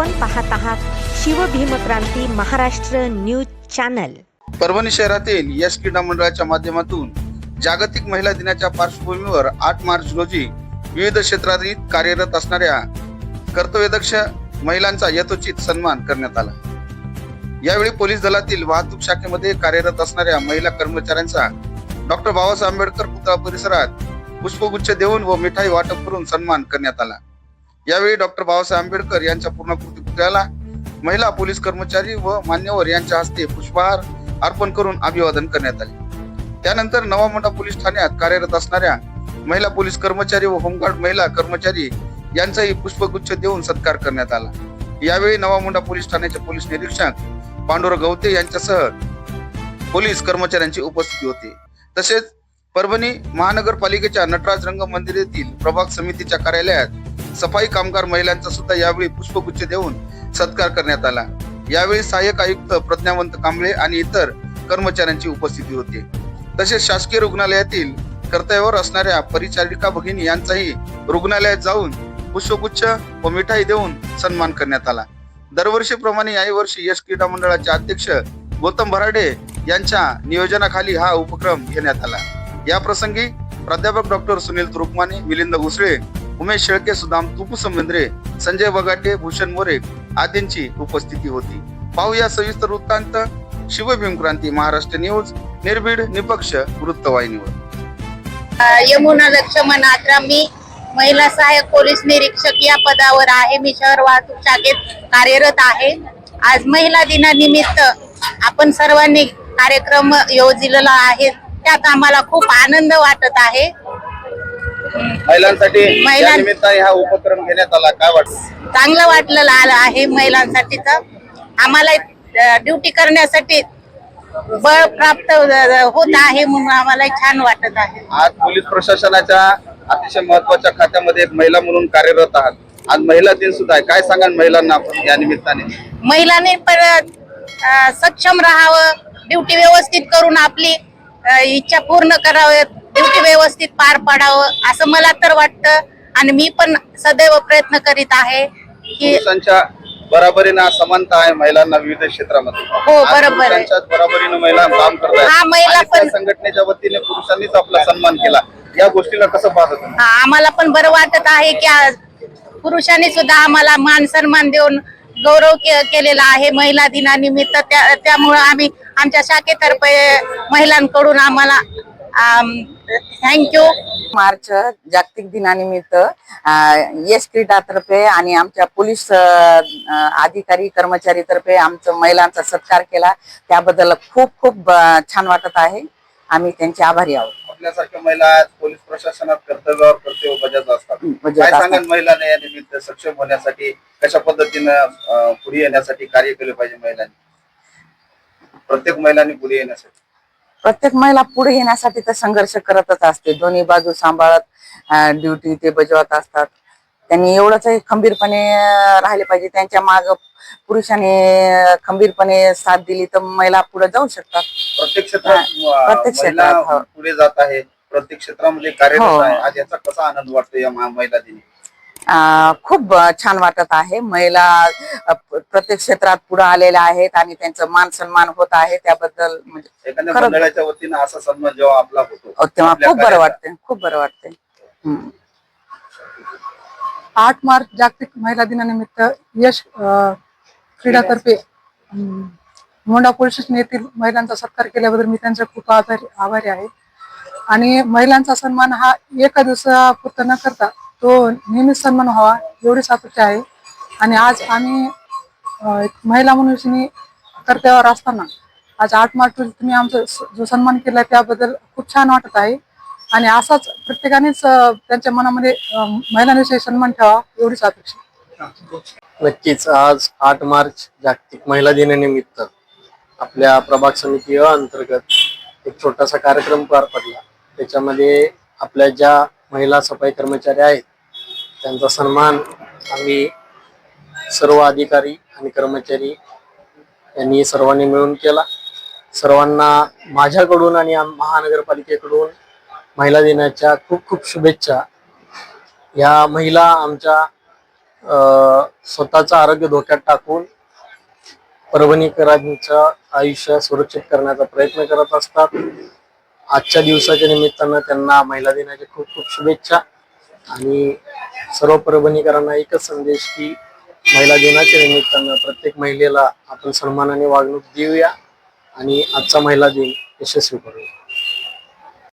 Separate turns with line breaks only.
आपण पाहत आहात शिवभीमक्रांती महाराष्ट्र न्यूज चॅनल.
परभणी शहरातील यश क्रीडा मंडळाच्या माध्यमातून जागतिक महिला दिनाच्या पार्श्वभूमीवर आठ मार्च रोजी विविध क्षेत्रातील कार्यरत असणाऱ्या कर्तव्यदक्ष महिलांचा यथोचित सन्मान करण्यात आला. यावेळी पोलीस दलातील वाहतूक शाखेमध्ये कार्यरत असणाऱ्या महिला कर्मचाऱ्यांचा डॉक्टर बाबासाहेब आंबेडकर पुतळा परिसरात पुष्पगुच्छ देऊन व मिठाई वाटप करून सन्मान करण्यात आला. यावेळी डॉक्टर बाबासाहेब आंबेडकर यांच्या पूर्णाकृती पुतळ्याला महिला पोलीस कर्मचारी व मान्यवर यांच्या हस्ते पुष्पहार अर्पण करून अभिवादन करण्यात आले. त्यानंतर नवामोंडा पोलीस ठाण्यात कार्यरत असणाऱ्या महिला पोलीस कर्मचारी व होमगार्ड महिला कर्मचारी यांचाही पुष्पगुच्छ देऊन सत्कार करण्यात आला. यावेळी नवामोंडा पोलीस ठाण्याचे पोलीस निरीक्षक पांडुरंग गवते यांच्यासह पोलीस कर्मचाऱ्यांची उपस्थिती होती. तसेच परभणी महानगरपालिकेच्या नटराज रंग मंदिर येथील प्रभाग समितीच्या कार्यालयात सफाई कामगार महिलांचा सुद्धा यावेळी पुष्पगुच्छ देऊन सत्कार करण्यात आला. यावेळी सहाय्यक आयुक्त प्रज्ञावंत कांबळे आणि इतर कर्मचाऱ्यांची उपस्थिती होती. तसेच शासकीय रुग्णालयातील कर्तव्यावर असणाऱ्या परिचारिका भगिनी यांचाही रुग्णालयात जाऊन पुष्पगुच्छ व मिठाई देऊन सन्मान करण्यात आला. दरवर्षीप्रमाणे याही वर्षी यश क्रीडा मंडळाचे अध्यक्ष गौतम भराडे यांच्या नियोजनाखाली हा उपक्रम घेण्यात आला. या प्रसंगी प्राध्यापक डॉक्टर सुनील तुरुकमाने मिलिंद घुसळे उमेश शेळके सुदाम तुपुसमेंद्रे संजय बगाटे भूषण मोरे आदींची उपस्थिती होती. पाहूया सविस्तर वृत्तांत. शिवभीम क्रांती महाराष्ट्र न्यूज निर्भीड निपक्ष वृत्तवाहिनीवर
यमुना लक्ष्मण आत्रा मी महिला सहाय्यक पोलीस निरीक्षक या पदावर आहे. मी शहर वाहतूक शाखेत कार्यरत आहे. आज महिला दिनानिमित्त आपण सर्वांनी कार्यक्रम योजलेला आहे. त्यात आम्हाला खूप आनंद वाटत आहे.
महिलांसाठी
महिलां-
निमित्ताने हा उपक्रम घेण्यात आला. काय वाटतं?
चांगलं वाटलेलं आलं आहे महिलांसाठी तर. आम्हाला ड्युटी करण्यासाठी बळ प्राप्त अ, होत आहे म्हणून आम्हाला छान वाटत आहे.
आज पोलीस प्रशासनाच्या अतिशय महत्त्वाच्या खात्यामध्ये एक महिला म्हणून कार्यरत आहात. आज महिला दिन सुद्धा आहे. काय सांगाल महिलांना आपण या निमित्ताने?
महिलांनी अ, सक्षम राहावं ड्युटी व्यवस्थित करून आपली अ, इच्छा पूर्ण करावी ड्युटी व्यवस्थित पार पाडावं असं मला तर वाटतं. आणि मी पण सदैव प्रयत्न करीत आहे की
पुरुषांच्या बराबरीनं आज समानता आहे महिलांना विविध क्षेत्रामध्ये.
हो,
आज
बरोबर आहे.
पुरुषांच्याच बराबरीनं महिला काम करतात
हा, महिला पण-
संघटनेच्या वतीने पुरुषांनीच आपला सन्मान केला. या गोष्टीला कसं पाहत होतं
हा, आम्हाला पण बरं वाटत आहे की आज पुरुषांनी सुद्धा आम्हाला मान सन्मान देऊन गौरव के- केलेला आहे महिला दिनानिमित्त. त्या त्यामुळं आम्ही आमच्या शाखेतर्फे महिलांकडून आम्हाला थँक्यू
मार्च जागतिक दिनानिमित्त यश क्रीडातर्फे आणि आमच्या पोलीस अधिकारी कर्मचारी तर्फे आमचं महिलांचा सत्कार केला. त्याबद्दल खूप खूप छान वाटत आहे. आम्ही त्यांचे आभारी आहोत.
आपल्यासारख्या महिला आज पोलीस प्रशासनात कर्तव्यावर कर्तव्य बजावत असतात. काय. सांगाल महिलांना या निमित्त? सक्षम होण्यासाठी कशा पद्धतीनं पुढे येण्यासाठी कार्य केले पाहिजे महिलांनी? प्रत्येक महिलांनी पुढे येण्यासाठी.
प्रत्येक महिला पुढे येण्यासाठी तर संघर्ष करतच असते. दोन्ही बाजू सांभाळत ड्युटी ते बजावत असतात. त्यांनी एवढंच खंबीरपणे राहिले पाहिजे. त्यांच्या माग पुरुषांनी खंबीरपणे साथ दिली तर महिला पुढे जाऊ शकतात.
प्रत्येक क्षेत्रात
प्रत्येक क्षेत्रात, हो.
पुढे जात आहे. प्रत्येक क्षेत्रामध्ये कार्यरत
हो.
याचा कसा आनंद वाटतो या महा- महिला दिनी?
खूप छान वाटत आहे महिला प्रत्येक क्षेत्रात पुढे आलेल्या आहेत आणि त्यांचं मान सन्मान होत आहे त्याबद्दल म्हणजे
एखाद्या
खरंच.
मंडळाच्या वतीनं असा सन्मान जेव्हा आपला होतो
अं, तेव्हा खूप बरं वाटते खूप बरं वाटते.
आठ मार्च जागतिक महिला दिनानिमित्त यश क्रीडातर्फे मोंडा पोलीस स्टेशन येथील महिलांचा सत्कार केल्याबद्दल मी त्यांचा खूप आभारी आभारी आहे आणि महिलांचा सन्मान हा एका दिवसापुरता न करता तो नेहमीच सन्मान व्हावा एवढीच अपेक्षा आहे. आणि आज आम्ही महिला म्हणून कर्त्यावर असताना आज आठ मार्च रोजी तुम्ही आमचा जो सन्मान केला त्याबद्दल खूप छान वाटत आहे. आणि असाच प्रत्येकानेच त्यांच्या मनामध्ये महिलांविषयी सन्मान ठेवा एवढीच अपेक्षा
नक्कीच आज आठ मार्च जागतिक महिला दिनानिमित्त आपल्या प्रभाग समिती अंतर्गत एक छोटासा कार्यक्रम पार पडला. त्याच्यामध्ये आपल्या ज्या महिला सफाई कर्मचारी आहेत. त्यांचा सन्मान आम्ही सर्व अधिकारी आणि कर्मचारी यांनी सर्वांनी मिळून केला. सर्वांना माझ्याकडून आणि महानगरपालिकेकडून महिला दिनाच्या खूप खूप शुभेच्छा. ह्या महिला आमच्या स्वतःचं आरोग्य धोक्यात टाकून परभणीकरांचं आयुष्य सुरक्षित करण्याचा प्रयत्न करत असतात. आजच्या दिवसाच्या निमित्तानं त्यांना महिला दिनाच्या खूप खूप शुभेच्छा. आणि सर्व परभणीकरांना एकच संदेश की महिला दिनाच्या निमित्तानं प्रत्येक महिलेला आपण सन्मानाने वागणूक देऊया आणि आजचा महिला दिन यशस्वी करूया.